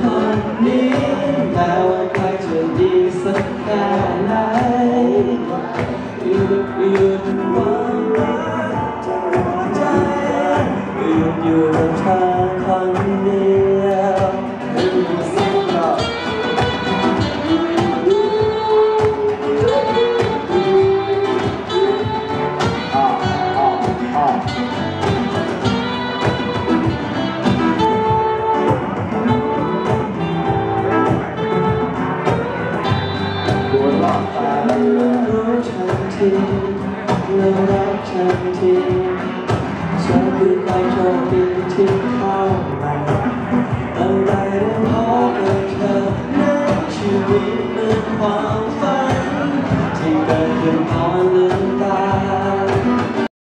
คนนี้แม้ว่าใครจะดีสักแค่ไหนหยุดหยุดคว ราะตารู้ทันทีแล้วรักทันทีฉันคือความโชคดีที่เข้ามาอะไรได้พบกับเธอในชีวิตเป็นความฝันที่เกิดขึ้นตอนลืม